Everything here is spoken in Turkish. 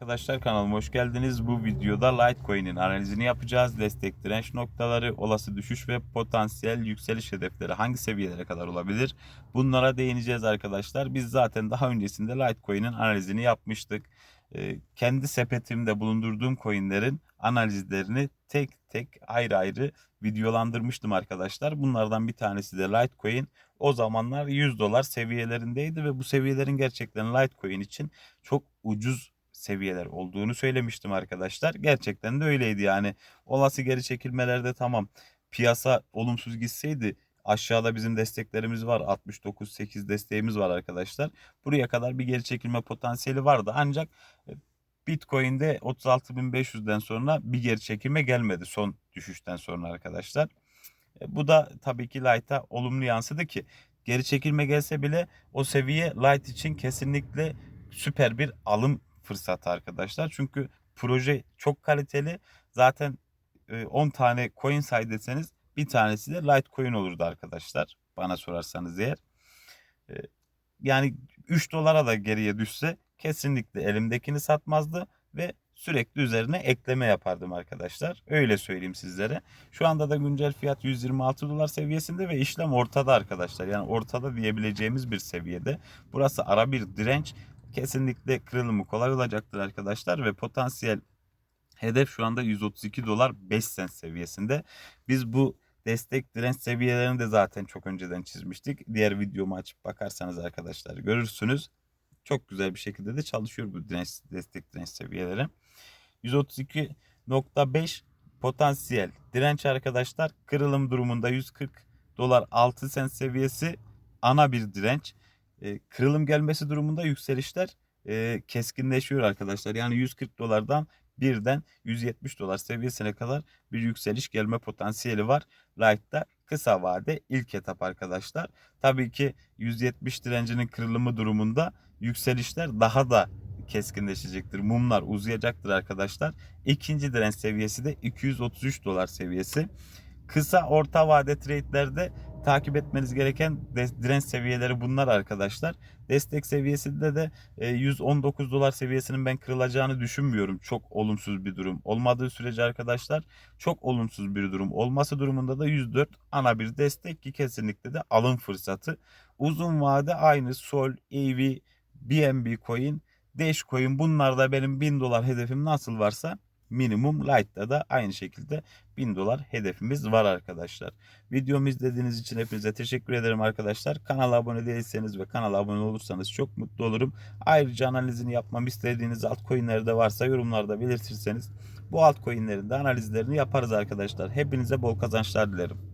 Arkadaşlar kanalıma hoş geldiniz. Bu videoda Litecoin'in analizini yapacağız. Destek direnç noktaları, olası düşüş ve potansiyel yükseliş hedefleri hangi seviyelere kadar olabilir? Bunlara değineceğiz arkadaşlar. Biz zaten daha öncesinde Litecoin'in analizini yapmıştık. Ee, kendi sepetimde bulundurduğum coinlerin analizlerini tek tek ayrı ayrı videolandırmıştım arkadaşlar. Bunlardan bir tanesi de Litecoin. O zamanlar 100 dolar seviyelerindeydi ve bu seviyelerin gerçekten Litecoin için çok ucuz seviyeler olduğunu söylemiştim arkadaşlar. Gerçekten de öyleydi yani. Olası geri çekilmelerde tamam piyasa olumsuz gitseydi aşağıda bizim desteklerimiz var. 69.8 desteğimiz var arkadaşlar. Buraya kadar bir geri çekilme potansiyeli vardı. Ancak e, Bitcoin'de 36.500'den sonra bir geri çekilme gelmedi son düşüşten sonra arkadaşlar. E, Bu da tabii ki Light'a olumlu yansıdı ki geri çekilme gelse bile o seviye Light için kesinlikle süper bir alım fırsatı arkadaşlar. Çünkü proje çok kaliteli. Zaten e, 10 tane coin say deseniz bir tanesi de Litecoin olurdu arkadaşlar. Bana sorarsanız eğer. E, Yani 3 dolara da geriye düşse kesinlikle elimdekini satmazdı ve sürekli üzerine ekleme yapardım arkadaşlar. Öyle söyleyeyim sizlere. Şu anda da güncel fiyat 126 dolar seviyesinde ve işlem ortada arkadaşlar. Yani ortada diyebileceğimiz bir seviyede. Burası ara bir direnç. Kesinlikle kırılımı kolay olacaktır arkadaşlar ve potansiyel hedef şu anda 132 dolar 5 sent seviyesinde. Biz bu destek direnç seviyelerini de zaten çok önceden çizmiştik. Diğer videomu açıp bakarsanız arkadaşlar görürsünüz. Çok güzel bir şekilde de çalışıyor bu direnç destek direnç seviyeleri. 132.5 potansiyel direnç arkadaşlar. Kırılım durumunda 140 dolar 6 sent seviyesi ana bir direnç. E, kırılım gelmesi durumunda yükselişler e, keskinleşiyor arkadaşlar. Yani 140 dolardan birden 170 dolar seviyesine kadar bir yükseliş gelme potansiyeli var. Light'ta kısa vade ilk etap arkadaşlar. Tabii ki 170 direncinin kırılımı durumunda yükselişler daha da keskinleşecektir. Mumlar uzayacaktır arkadaşlar. İkinci direnç seviyesi de 233 dolar seviyesi. Kısa orta vade trade'lerde takip etmeniz gereken direnç seviyeleri bunlar arkadaşlar. Destek seviyesinde de e, 119 dolar seviyesinin ben kırılacağını düşünmüyorum. Çok olumsuz bir durum. Olmadığı sürece arkadaşlar çok olumsuz bir durum. Olması durumunda da 104 ana bir destek ki kesinlikle de alım fırsatı. Uzun vade aynı Sol, EV, BNB coin, Dash coin bunlarda benim 1000 dolar hedefim nasıl varsa minimum Light'ta da aynı şekilde 1000 dolar hedefimiz var arkadaşlar. Videomu izlediğiniz için hepinize teşekkür ederim arkadaşlar. Kanala abone değilseniz ve kanala abone olursanız çok mutlu olurum. Ayrıca analizini yapmamı istediğiniz altcoin'ler de varsa yorumlarda belirtirseniz bu altcoin'lerin de analizlerini yaparız arkadaşlar. Hepinize bol kazançlar dilerim.